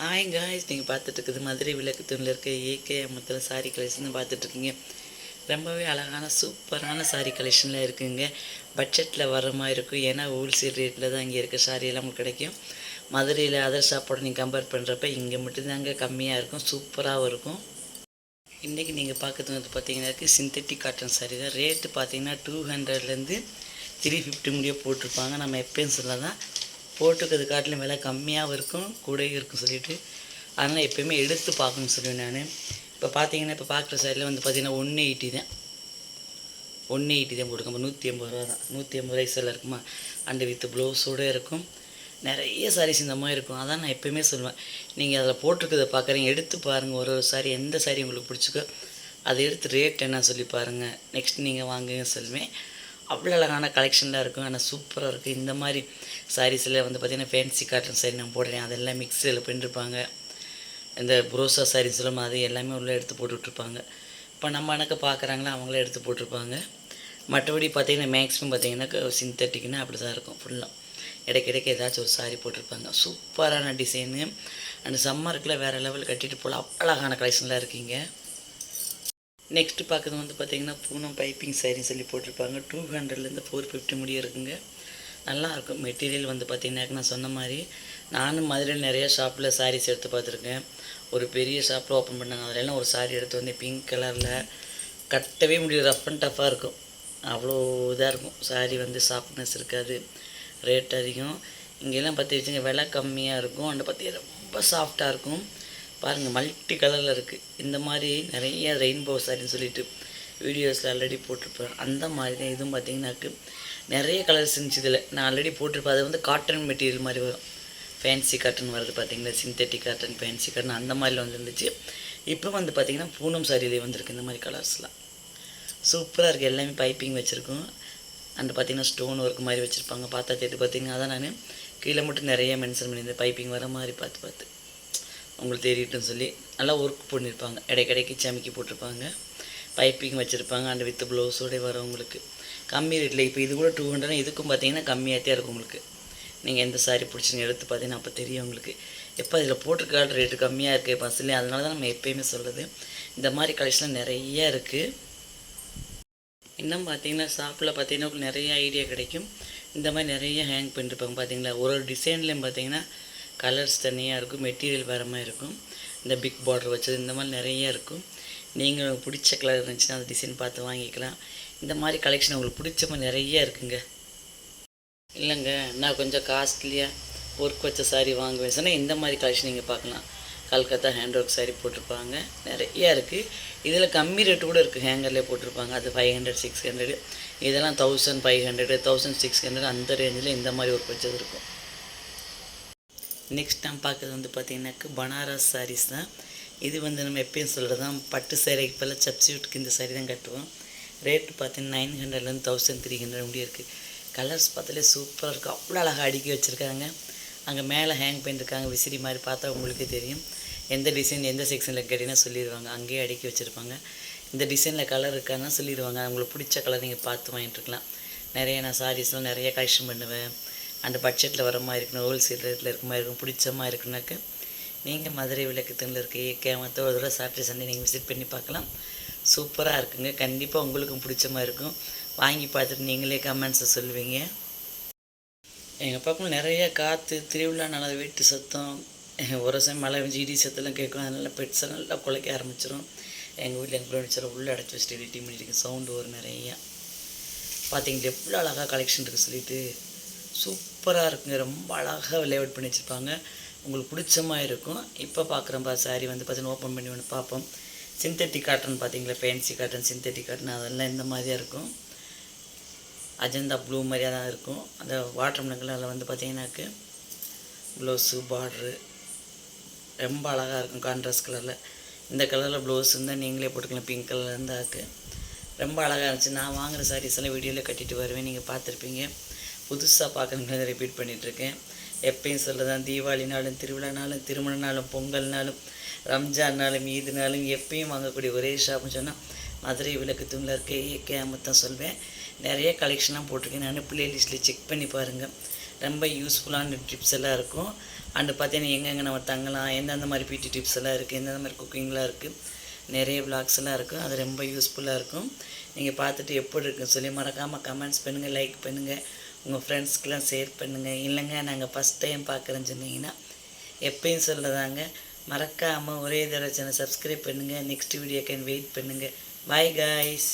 Hi guys நீங்கள் பார்த்துட்டு இருக்குது மதுரை விளக்கு தூணில் இருக்க ஏகே அம்மத்தில் சாரி கலெக்ஷன் பார்த்துட்ருக்கீங்க ரொம்பவே அழகான சூப்பரான சாரி கலெக்ஷனில் இருக்குங்க. பட்ஜெட்டில் வர மாதிரி இருக்கும். ஏன்னா ஹோல்சேல் ரேட்டில் தான் இங்கே இருக்க சாரியெல்லாம் உங்களுக்கு கிடைக்கும். மதுரையில் அதர் ஷாப்போட நீங்கள் கம்பேர் பண்ணுறப்ப இங்கே மட்டும்தாங்க கம்மியாக இருக்கும். சூப்பராகவும் இருக்கும். இன்றைக்கி நீங்கள் பார்க்குறது வந்து பார்த்தீங்கன்னாக்கு சிந்தட்டிக் காட்டன் சாரி தான். ரேட்டு பார்த்தீங்கன்னா டூ ஹண்ட்ரட்லேருந்து த்ரீ ஃபிஃப்டி முடிய போட்டிருப்பாங்க. நம்ம எப்பயும் சொல்ல தான் போட்டுக்கிறது காட்டிலும் விலை கம்மியாகவும் இருக்கும் கூடயும் இருக்கும் சொல்லிட்டு. அதனால் எப்பயுமே எடுத்து பார்க்கணும்னு சொல்லுவேன் நான். இப்போ பார்த்தீங்கன்னா இப்போ பார்க்குற சைடில் வந்து பார்த்தீங்கன்னா ஒன்று எயிட்டி தான். ஒன்று எயிட்டி தான் போட்டுருக்கோம் நூற்றி எண்பது ரூபா தான். நூற்றி எண்பது வயசில் இருக்குமா? அண்டு வித் ப்ளவுஸோடு இருக்கும். நிறைய சாரீஸ் இந்த மாதிரி இருக்கும். அதான் நான் எப்பயுமே சொல்லுவேன். நீங்கள் அதில் போட்டிருக்கிறத பார்க்குறீங்க எடுத்து பாருங்கள் ஒரு ஒரு சாரி எந்த சாரி உங்களுக்கு பிடிச்சிக்கோ அதை எடுத்து ரேட் என்ன சொல்லி பாருங்கள் நெக்ஸ்ட் நீங்கள் வாங்குங்க சொல்லுவேன். அவ்வளோ அழகான கலெக்ஷன்லாம் இருக்கும். ஆனால் சூப்பராக இருக்குது இந்த மாதிரி சாரீஸில் வந்து பார்த்திங்கன்னா ஃபேன்சி காட்டன் சாரி நான் போடுறேன். அதெல்லாம் மிக்சியில் பின்னிருப்பாங்க இந்த புரோசா சாரீஸ்லாம் அது எல்லாமே உள்ளே எடுத்து போட்டுட்ருப்பாங்க. இப்போ நம்ம எனக்கு பார்க்குறாங்களா அவங்களே எடுத்து போட்டிருப்பாங்க. மற்றபடி பார்த்திங்கன்னா மேக்ஸிமம் பார்த்திங்கன்னா சிந்தட்டிக்னா அப்படி தான் இருக்கும் ஃபுல்லாக இடைக்கிடைக்கு ஏதாச்சும் ஒரு சாரி போட்டிருப்பாங்க. சூப்பரான டிசைனு அந்த சம்மருக்குள்ளே வேறு லெவல் கட்டிட்டு போகலாம். அழகான கலெக்ஷன்லாம் இருக்கீங்க. நெக்ஸ்ட்டு பார்க்குறது வந்து பார்த்திங்கன்னா பூனம் பைப்பிங் சாரின்னு சொல்லி போட்டிருப்பாங்க. டூ ஹண்ட்ரட்லேருந்து ஃபோர் ஃபிஃப்டி முடிய இருக்குங்க. நல்லாயிருக்கும் மெட்டீரியல் வந்து பார்த்திங்கனாக்க நான் சொன்ன மாதிரி நானும் மதுரையில் நிறைய ஷாப்பில் சாரீஸ் எடுத்து பார்த்துருக்கேன். ஒரு பெரிய ஷாப்பில் ஓப்பன் பண்ணாங்க. அதிலெல்லாம் ஒரு சாரி எடுத்து வந்து பிங்க் கலரில் கட்டவே முடியும் ரஃப் அண்ட் டஃப்பாக இருக்கும். அவ்வளோ இதாக இருக்கும். சாரி வந்து சாஃப்ட்னஸ் இருக்காது. ரேட் அதிகம். இங்கெல்லாம் பார்த்து வச்சுங்க விலை கம்மியாக இருக்கும். அண்ட் பார்த்தி ரொம்ப சாஃப்டாக இருக்கும். பாருங்கள் மல்டி கலரில் இருக்குது இந்த மாதிரி நிறைய ரெயின்போ சாரின்னு சொல்லிட்டு வீடியோஸில் ஆல்ரெடி போட்டிருப்பேன். அந்த மாதிரி தான் இதுவும் பார்த்தீங்கன்னாக்கு நிறைய கலர்ஸ் இருந்துச்சு இதில். நான் ஆல்ரெடி போட்டிருப்பேன். அது வந்து காட்டன் மெட்டீரியல் மாதிரி வரும். ஃபேன்சி காட்டன் வருது பார்த்தீங்கன்னா சிந்தட்டிக் காட்டன் ஃபேன்சி காட்டன் அந்த மாதிரில வந்துருந்துச்சு. இப்போ வந்து பார்த்திங்கன்னா பூனம் சாரியிலே வந்திருக்கு இந்த மாதிரி கலர்ஸ்லாம் சூப்பராக இருக்குது எல்லாமே பைப்பிங் வச்சுருக்கோம். அண்ட் பார்த்திங்கன்னா ஸ்டோன் ஒர்க் மாதிரி வச்சுருப்பாங்க. பார்த்தா தேடி பார்த்தீங்கன்னா அதான் நான் கீழே மட்டும் நிறைய மென்ஷன் பண்ணியிருந்தேன். பைப்பிங் வர மாதிரி பார்த்து பார்த்து. உங்களுக்கு தெரியட்டும்னு சொல்லி நல்லா ஒர்க் பண்ணியிருப்பாங்க இடைக்கிடைக்கு சமைக்கி போட்டிருப்பாங்க. பைப்பிங் வச்சுருப்பாங்க. அண்ட் வித் ப்ளவுஸோடய வரவங்களுக்கு. கம்மி ரேட்டில் இப்போ இது கூட டூ ஹண்ட்ரட் இதுக்கும் பார்த்தீங்கன்னா கம்மியாக இருக்கும் உங்களுக்கு. நீங்கள் எந்த சாரி பிடிச்சிங்க எடுத்து பார்த்தீங்கன்னா அப்போ தெரியும் உங்களுக்கு. எப்போ இதில் போட்டிருக்க ரேட்டு கம்மியாக இருக்குது பஸ்லேயே. அதனால தான் நம்ம எப்போயுமே சொல்கிறது இந்த மாதிரி கலெக்ஷன் நிறைய இருக்குது இன்னும் பார்த்தீங்கன்னா ஷாப்பில் பார்த்தீங்கன்னா உங்களுக்கு நிறைய ஐடியா கிடைக்கும். இந்த மாதிரி நிறைய ஹேங் பண்ணிருப்பாங்க பார்த்தீங்களா ஒரு ஒரு டிசைன்லேயும் பார்த்தீங்கன்னா கலர்ஸ் தனியாக இருக்கும் மெட்டீரியல் வேறு மாதிரி இருக்கும். இந்த பிக் பார்டர் வச்சது இந்த மாதிரி நிறைய இருக்கும். நீங்கள் பிடிச்ச கலர் இருந்துச்சுன்னா அந்த டிசைன் பார்த்து வாங்கிக்கலாம். இந்த மாதிரி கலெக்ஷன் உங்களுக்கு பிடிச்ச மாதிரி நிறைய இருக்குங்க. இல்லைங்க நான் கொஞ்சம் காஸ்ட்லியாக ஒர்க் வச்ச சாரீ வாங்குவேன். சொன்னால் இந்த மாதிரி கலெக்ஷன் நீங்கள் பார்க்கலாம். கல்கத்தா ஹேண்ட் ஒர்க் சாரீ போட்டிருப்பாங்க. நிறையா இருக்குது இதில் கம்மி ரேட்டு கூட இருக்குது ஹேங்கர்லேயே போட்டிருப்பாங்க. அது ஃபைவ் ஹண்ட்ரட் சிக்ஸ் ஹண்ட்ரடு இதெல்லாம் thousand five hundred thousand six hundred அந்த ரேஞ்சில் இந்த மாதிரி ஒர்க் வச்சது இருக்கும். நெக்ஸ்ட் நம்ம பார்க்குறது வந்து பார்த்திங்கனாக்கா பனாரஸ் சாரீஸ் தான். இது வந்து நம்ம எப்பயும் சொல்கிறது தான் பட்டு சேரைக்கு இப்போல்லாம் சப்ஸ்டியூட்டுக்கு இந்த சாரீ தான் கட்டுவோம். ரேட்டு பார்த்தீங்கன்னா நைன் ஹண்ட்ரட்லேருந்து தௌசண்ட் த்ரீ ஹண்ட்ரட் முடிய இருக்குது கலர்ஸ் பார்த்தாலே சூப்பராக இருக்கும் அவ்வளோ அழகாக அடுக்கி வச்சுருக்காங்க. அங்கே மேலே ஹேங் பண்ணியிருக்காங்க விசிறி மாதிரி பார்த்தா உங்களுக்கே தெரியும். எந்த டிசைன் எந்த செக்ஷனில் கேட்டிங்கன்னா சொல்லிடுவாங்க அங்கேயே அடுக்கி வச்சுருப்பாங்க. இந்த டிசைனில் கலர் இருக்கான்னா சொல்லிடுவாங்க உங்களுக்கு பிடிச்ச கலர் நீங்கள் பார்த்து வாங்கிட்டுருக்கலாம் நிறைய நான் சாரீஸ்லாம் நிறைய கலெக்ஷன் பண்ணுவேன். அந்த பட்ஜெட்டில் வர மாதிரி இருக்கணும் ஹோல்சேல் ரேட்டில் இருக்க மாதிரி இருக்கும் பிடிச்ச மாதிரி இருக்குனாக்க நீங்கள் மதுரை விளக்கத்தில் இருக்க ஏகேமத்தை ஒரு தடவை சாட்டர்டே சண்டே நீங்கள் விசிட் பண்ணி பார்க்கலாம். சூப்பராக இருக்குங்க. கண்டிப்பாக உங்களுக்கும் பிடிச்ச மாதிரி இருக்கும். வாங்கி பார்த்துட்டு நீங்களே கமெண்ட்ஸை சொல்லுவீங்க. எங்கள் பக்கம் நிறைய காற்று திருவிழா நல்லா வீட்டு சத்தம் ஒரு சமயம் மழை பெஞ்சு இடி சத்தெல்லாம் கேட்கும். அதனால் பெட்ஸை நல்லா குலைக்க ஆரம்பிச்சிடும் எங்கள் வீட்டில் எங்கள் பிள்ளை உள்ளே அடைச்சி வச்சுட்டு எடிட்டிங் பண்ணிட்டு சவுண்டு வரும் நிறையா. பார்த்தீங்களா எவ்வளோ அழகாக கலெக்ஷன் இருக்குது சொல்லிட்டு. சூப்பராக இருக்குங்க. ரொம்ப அழகாக லேஅவுட் பண்ணி வச்சுருப்பாங்க. உங்களுக்கு பிடிச்ச மாதிரி இருக்கும். இப்போ பார்க்குறப்பா சாரி வந்து பார்த்தீங்கன்னா ஓப்பன் பண்ணி ஒன்று பார்ப்போம். சிந்தட்டிக் காட்டன் பார்த்தீங்களா ஃபேன்சி காட்டன் சிந்தட்டிக் காட்டன் அதெல்லாம் இந்த மாதிரியாக இருக்கும். அஜந்தா ப்ளூ மாதிரியாக தான் இருக்கும். அந்த வாட்டர் மெலங்கில் அதில் வந்து பார்த்தீங்கன்னாக்கு ப்ளவுஸு பார்ட்ரு ரொம்ப அழகாக இருக்கும் கான்ட்ராஸ்ட் கலரில் இந்த கலரில் ப்ளவுஸ் இருந்தால் நீங்களே போட்டுக்கலாம் பிங்க் கலரில் இருந்தாக்கு ரொம்ப அழகாக இருந்துச்சு. நான் வாங்குகிற சாரீஸ் எல்லாம் வீடியோவில் கட்டிட்டு வருவேன். நீங்கள் பார்த்துருப்பீங்க. புதுசாக பார்க்குறவங்க ரிப்பீட் பண்ணிகிட்ருக்கேன் எப்பயும் சொல்லதான் தீபாவளினாலும் திருவிழானாலும் திருமணனாலும் பொங்கல்னாலும் ரம்ஜான்னாலும் ஈதுனாலும் எப்பயும் வாங்கக்கூடிய ஒரே ஷாப்னு சொன்னால் மதுரை விளக்கு தூணில் இருக்க ஏகே அமுத்தம் சொல்வேன். நிறைய கலெக்ஷன்லாம் போட்டிருக்கேன். நான் ப்ளேலிஸ்ட்டில் செக் பண்ணி பாருங்கள் ரொம்ப யூஸ்ஃபுல்லான டிப்ஸ் எல்லாம் இருக்கும். அண்டு பார்த்தீங்கன்னா எங்கெங்கே நம்ம தங்கலாம் எந்தெந்த மாதிரி பீட்டி டிப்ஸ் எல்லாம் இருக்குது எந்தெந்த மாதிரி குக்கிங்லாம் இருக்குது நிறைய விளாக்ஸ் எல்லாம் இருக்கும். அது ரொம்ப யூஸ்ஃபுல்லாக இருக்கும். நீங்கள் பார்த்துட்டு எப்படி இருக்குன்னு சொல்லி மறக்காமல் கமெண்ட்ஸ் பண்ணுங்கள் லைக் பண்ணுங்கள் உங்கள் ஃப்ரெண்ட்ஸ்க்கெலாம் ஷேர் பண்ணுங்கள் இல்லைங்க நாங்கள் ஃபஸ்ட் டைம் பார்க்குறேன்னு சொன்னீங்கன்னா எப்பயும் சொல்கிறதாங்க மறக்காமல் ஒரே தடவை சேனல் சப்ஸ்கிரைப் பண்ணுங்கள் நெக்ஸ்ட் வீடியோக்கு வெயிட் பண்ணுங்கள் பாய் காய்ஸ்